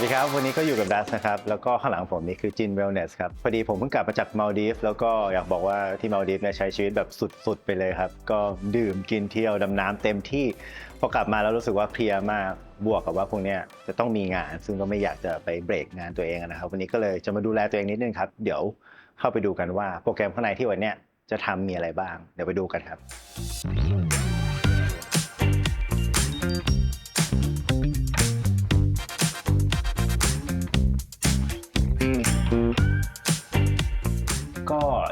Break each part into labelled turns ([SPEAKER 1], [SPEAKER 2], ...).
[SPEAKER 1] วัสดีครับ วันนี้ก็อยู่กับดัสนะครับ แล้วก็ข้างหลังผมนี่คือจินเวลเนสครับ พอดีผมเพิ่งกลับมาจากมาลดีฟแล้วก็อยากบอกว่าที่มาลดีฟเนี่ยใช้ชีวิตแบบสุดๆ ไปเลยครับ ก็ดื่มกินเที่ยวดำน้ำเต็มที่ พอกลับมาแล้วรู้สึกว่าเพลียมากบวกกับว่าพวกเนี้ยจะต้องมีงาน ซึ่งก็ไม่อยากจะไปเบรกงานตัวเองนะครับ วันนี้ก็เลยจะมาดูแลตัวเองนิดนึงครับ เดี๋ยวเข้าไปดูกันว่าโปรแกรมข้างในที่วันเนี้ยจะทำมีอะไรบ้าง เดี๋ยวไปดูกันครับ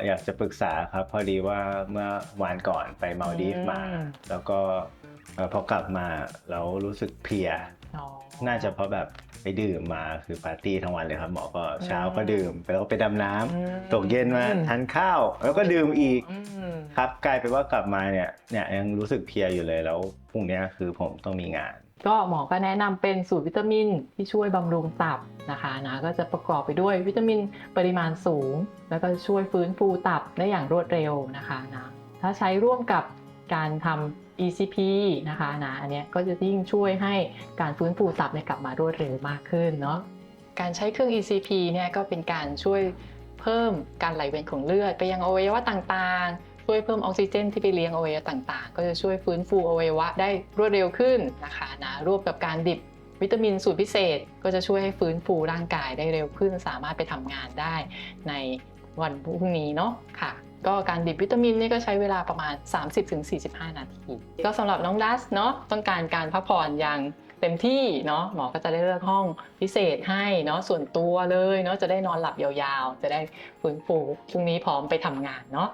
[SPEAKER 1] อยากจะปรึกษาครับ พอดีว่าเมื่อวานก่อนไปมาลดีฟมา
[SPEAKER 2] อืม
[SPEAKER 1] แล้วก็เอ่อพอกลับมาแล้วรู้สึกเพลีย
[SPEAKER 2] อ๋อ
[SPEAKER 1] น่าจะเพราะแบบ ไปดื่มมาคือปาร์ตี้ทั้งวันเลยครับ หมอก็เช้า
[SPEAKER 2] อืม
[SPEAKER 1] ก็ดื่มไปแล้วก็ไปดำน้ำ
[SPEAKER 2] อืม
[SPEAKER 1] ตกเย็นมาทานข้าว แล้วก็ดื่มอีก
[SPEAKER 2] อืม
[SPEAKER 1] ครับกลายเป็นว่ากลับมาเนี่ยเนี่ยยังรู้สึกเพลียอยู่เลยแล้วพรุ่งนี้คือผมต้องมีงาน
[SPEAKER 2] ก็หมอก็แนะนำเป็นสูตรวิตามินที่ช่วยบำรุงตับนะคะนะก็จะประกอบไปด้วยวิตามินปริมาณสูง แล้วก็ช่วยฟื้นฟูตับได้อย่างรวดเร็วนะคะนะถ้าใช้ร่วมกับการทำ ECP นะคะนะอันเนี้ยก็จะยิ่งช่วยให้การฟื้นฟูตับเนี่ยกลับมารวดเร็วมากขึ้นเนาะการใช้เครื่อง ECP เนี่ยก็เป็นการช่วยเพิ่มการไหลเวียนของเลือด ไปยังอวัยวะต่างๆ ช่วยเพิ่มออกซิเจนที่ไปเลี้ยงอวัยวะต่างๆ ก็จะช่วยฟื้นฟูอวัยวะได้รวดเร็วขึ้นนะคะนะร่วมกับการดิบวิตามินสูตรพิเศษ ก็จะช่วยให้ฟื้นฟูร่างกายได้เร็วขึ้น สามารถไปทำงานได้ใน วันพรุ่งนี้เนาะค่ะ ก็การดิบวิตามินนี่ก็ใช้เวลาประมาณ 30-45 นาที ก็สำหรับน้องดัสเนาะต้องการการพักผ่อนอย่างเต็มที่เนาะหมอก็จะได้เลือกห้องพิเศษให้เนาะส่วนตัวเลยเนาะจะได้นอนหลับยาวๆ จะได้ฟื้นฟูพรุ่งนี้พร้อมไปทำงานเนาะ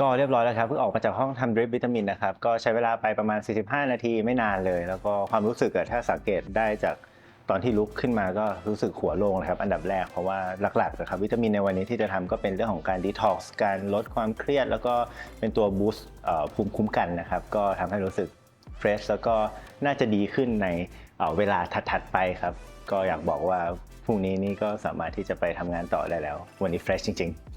[SPEAKER 1] ก็เรียบร้อยแล้วครับเพิ่งออกมาจากห้องทำดริปวิตามินนะครับก็ใช้เวลาไปประมาณ 45 นาทีไม่นานเลย แล้วก็ความรู้สึกอะถ้าสังเกตได้จาก ตอนที่ลุกขึ้นมาก็รู้สึกหัวโล่งนะครับ อันดับแรกเพราะว่าหลักๆนะครับวิตามินในวันนี้ที่จะทำก็เป็นเรื่องของการดีท็อกซ์การลดความเครียด แล้วก็เป็นตัวบูสต์ภูมิคุ้มกันนะครับ ก็ทำให้รู้สึกเฟรชแล้วก็น่าจะดีขึ้นในเเวลาถัดๆไปครับ ก็อยากบอกว่าพรุ่งนี้นี่ก็สามารถที่จะไปทำงานต่อได้แล้ว วันนี้เฟรชจริง ๆ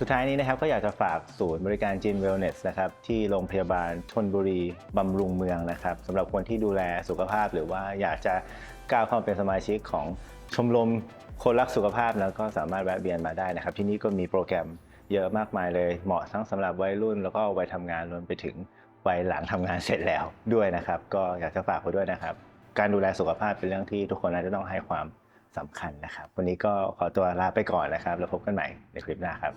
[SPEAKER 1] สุดท้ายนี้นะครับก็อยากจะฝากศูนย์บริการจินเวลเนสนะครับที่โรงพยาบาลชนบุรีบำรุงเมืองนะครับสำหรับคนที่ดูแลสุขภาพ หรือว่าอยากจะก้าวเข้าเป็นสมาชิกของชมรมคนรักสุขภาพแล้วก็สามารถแวะเวียนมาได้นะครับ ที่นี่ก็มีโปรแกรมเยอะมากมายเลย เหมาะทั้งสำหรับวัยรุ่น แล้วก็วัยทำงานรวมไปถึงวัยหลังทำงานเสร็จแล้วด้วยนะครับ ก็อยากจะฝากไว้ด้วยนะครับ การดูแลสุขภาพเป็นเรื่องที่ทุกคนน่าจะต้องให้ความ สำคัญนะครับ วันนี้ก็ขอตัวลาไปก่อนนะครับ แล้วพบกันใหม่ในคลิปหน้าครับ